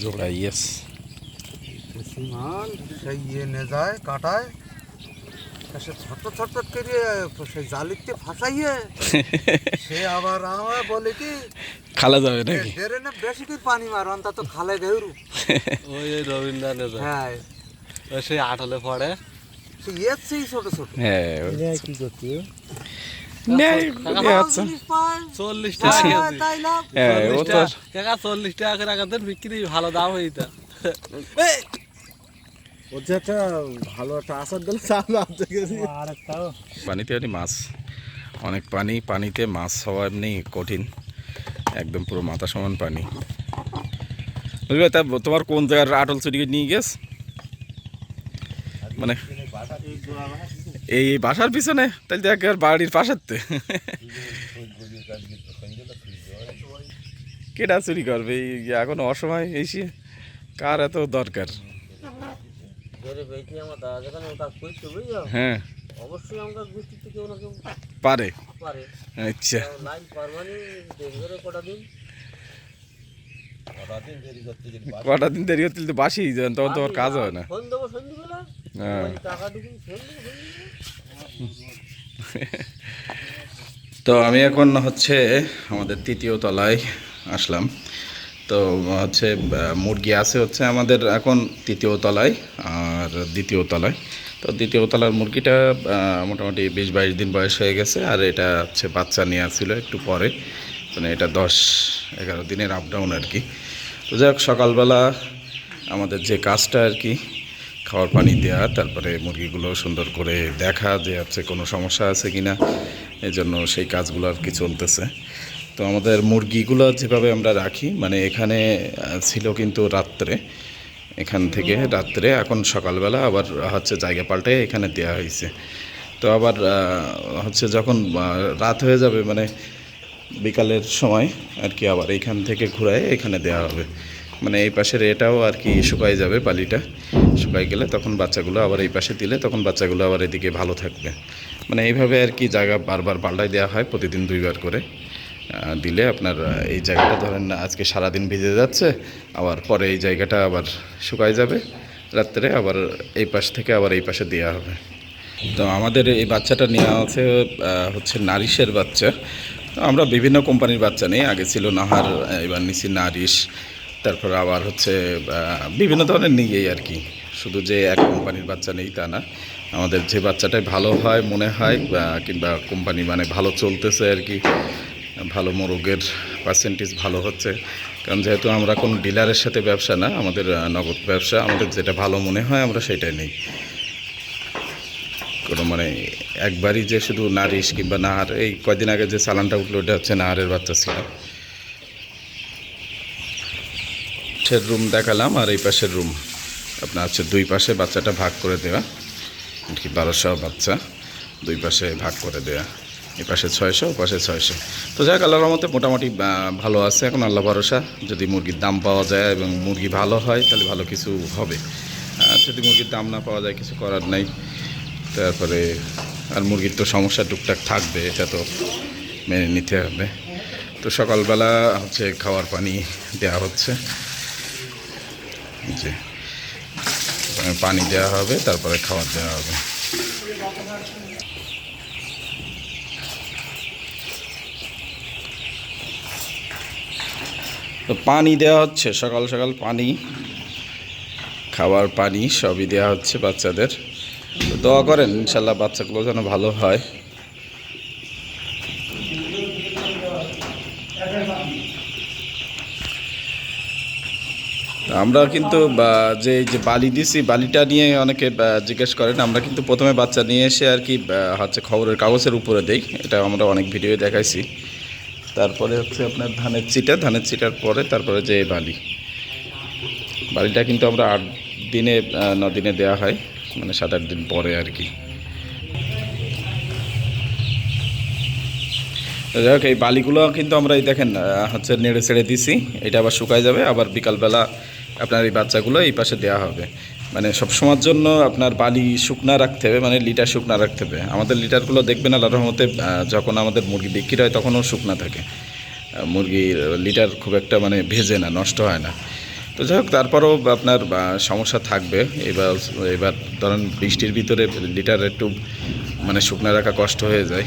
জোড়া ইয়েস সীমান সেই ইয়ে নে যায় কাটায়। সে ছোট ছোট করে সেই জালিতে ফাঁসাইয়ে। সে আবার আমার বলে কি খালা যাবে নাকি? বেশি করে পানি মারো অন্তত খালে গেরু। ওই রবীন্দ্রনাথে হ্যাঁ। ওই সেই আটলে পড়ে। ছোট ছোট। হ্যাঁ কি করতে চল্লিশ টাকা। হ্যাঁ চল্লিশ টাকা চল্লিশ টাকা করে রাখাতেন বিক্রি ভালো দাম হইতা পানিতে এমনি মাছ অনেক পানি পানিতে মাছ হওয়া এমনি কঠিন। একদম পুরো মাথা সমান পানি। বুঝলে তা তোমার কোন জায়গার আটল চুরিকে নিয়ে গেছ? মানে এই বাসার পিছনে? তাহলে দেখ বাড়ির পাশাতে কেটা চুরি করবে? এই এখন অসময় এসে কার এত দরকার? হ্যাঁ। পারে। আচ্ছা। কটা দিন দেরি হতে তো বাসি তখন তোমার কাজ হয় না। তো আমি এখন হচ্ছে আমাদের তৃতীয় তলায় আসলাম। তো হচ্ছে মুরগি আছে হচ্ছে আমাদের এখন তৃতীয় তলায় আর দ্বিতীয় তলায়। তো দ্বিতীয় তলার মুরগিটা মোটামুটি বিশ বাইশ দিন বয়স হয়ে গেছে আর এটা হচ্ছে বাচ্চা নিয়ে আসছিল একটু পরে। মানে এটা দশ এগারো দিনের আপ ডাউন আর কি। তো যাই হোক সকালবেলা আমাদের যে কাজটা আর কি খাওয়ার পানি দেওয়া তারপরে মুরগিগুলো সুন্দর করে দেখা যে হচ্ছে কোনো সমস্যা আছে কি না এই জন্য সেই কাজগুলো আর কি চলতেছে। তো আমাদের মুরগিগুলো যেভাবে আমরা রাখি মানে এখানে ছিল কিন্তু রাত্রে এখান থেকে রাত্রে এখন সকালবেলা আবার হচ্ছে জায়গা পাল্টে এখানে দেওয়া হয়েছে। তো আবার হচ্ছে যখন রাত হয়ে যাবে মানে বিকালের সময় আর কি আবার এইখান থেকে ঘুরায় এখানে দেওয়া হবে। মানে এই পাশের এটাও আর কি শুকাই যাবে পালিটা শুকাই গেলে তখন বাচ্চাগুলো আবার এই পাশে দিলে তখন বাচ্চাগুলো আবার এদিকে ভালো থাকবে। মানে এইভাবে আর কি জায়গা বারবার পাল্টাই দেওয়া হয় প্রতিদিন দুইবার করে। দিলে আপনার এই জায়গাটা ধরেন আজকে সারাদিন ভিজে যাচ্ছে, আবার পরে এই জায়গাটা আবার শুকাই যাবে। রাত্রে আবার এই পাশ থেকে আবার এই পাশে দেওয়া হবে। তো আমাদের এই বাচ্চাটা নেওয়া আছে হচ্ছে নারিশের বাচ্চা। আমরা বিভিন্ন কোম্পানির বাচ্চা নেই আগে ছিল নাহার, এবার নিছি নারিশ, তারপর আবার হচ্ছে বিভিন্ন ধরনের নিয়েই আর কি। শুধু যে এক কোম্পানির বাচ্চা নেই তা না, আমাদের যে বাচ্চাটাই ভালো হয় মনে হয় কিংবা কোম্পানি মানে ভালো চলতেছে আর কি, ভালো মোরগের পার্সেন্টেজ ভালো হচ্ছে। কারণ যেহেতু আমরা কোনো ডিলারের সাথে ব্যবসা না, আমাদের নগদ ব্যবসা, আমাদের যেটা ভালো মনে হয়, আমরা সেটাই নেই। কোনো মানে একবারই যে শুধু নারিশ কিংবা নাহার, এই কয়দিন আগে যে চালানটা উঠল, ওটা হচ্ছে নাহারের বাচ্চা ছিল। পাশের রুম দেখালাম, আর এই পাশের রুম, আপনার হচ্ছে দুই পাশে বাচ্চাটা ভাগ করে দেওয়া আর কি বারোশো বাচ্চা, দুই পাশে ভাগ করে দেওয়া এই পাশে ছয়শো, ও পাশে ছয়শো। তো যাক, আল্লাহর রহমতে মোটামুটি ভালো আছে। এখন আল্লাহ ভরসা, যদি মুরগির দাম পাওয়া যায় এবং মুরগি ভালো হয়, তাহলে ভালো কিছু হবে। যদি মুরগির দাম না পাওয়া যায়, কিছু করার নাই। তারপরে আর মুরগির তো সমস্যা টুকটাক থাকবে, এটা তো মেনে নিতে হবে। তো সকালবেলা হচ্ছে খাওয়ার পানি দেওয়া হচ্ছে। ওখানে পানি দেওয়া হবে, তারপরে খাবার দেওয়া হবে। তো পানি দেওয়া হচ্ছে, সকাল সকাল পানি খাবার পানি সবই দেওয়া হচ্ছে বাচ্চাদের। দোয়া করেন, ইনশাল্লাহ বাচ্চাগুলো যেন ভালো হয়। আমরা কিন্তু যে যে বালি দিছি, বালিটা নিয়ে অনেকে জিজ্ঞেস করেন। আমরা কিন্তু প্রথমে বাচ্চা নিয়ে এসে আর কি হচ্ছে খবরের কাগজের উপরে দেই। এটা আমরা অনেক ভিডিও দেখাইছি। তারপরে হচ্ছে আপনার ধানের চিটা, ধানের চিটার পরে তারপরে যে বালি। বালিটা কিন্তু আমরা আট দিনে ন দিনে দেওয়া হয়। মানে সাত আট দিন পরে আর কি। যাই হোক, এই বালিগুলো কিন্তু আমরা এই দেখেন হচ্ছে নেড়ে ছেড়ে দিছি। এটা আবার শুকায় যাবে, আবার বিকালবেলা আপনার এই বাচ্চাগুলো এই পাশে দেওয়া হবে। মানে সবসময়ের জন্য আপনার বালি শুকনা রাখতে হবে মানে লিটার শুকনা রাখতে হবে। আমাদের লিটারগুলো দেখবেন আল্লাহর রহমতে যখন আমাদের মুরগি বিক্রি হয় তখনও শুকনা থাকে। মুরগির লিটার খুব একটা মানে ভেজে না, নষ্ট হয় না। তো যাই হোক, তারপরেও আপনার সমস্যা থাকবে। এবার এবার ধরেন বৃষ্টির ভিতরে লিটার একটু মানে শুকনো রাখা কষ্ট হয়ে যায়।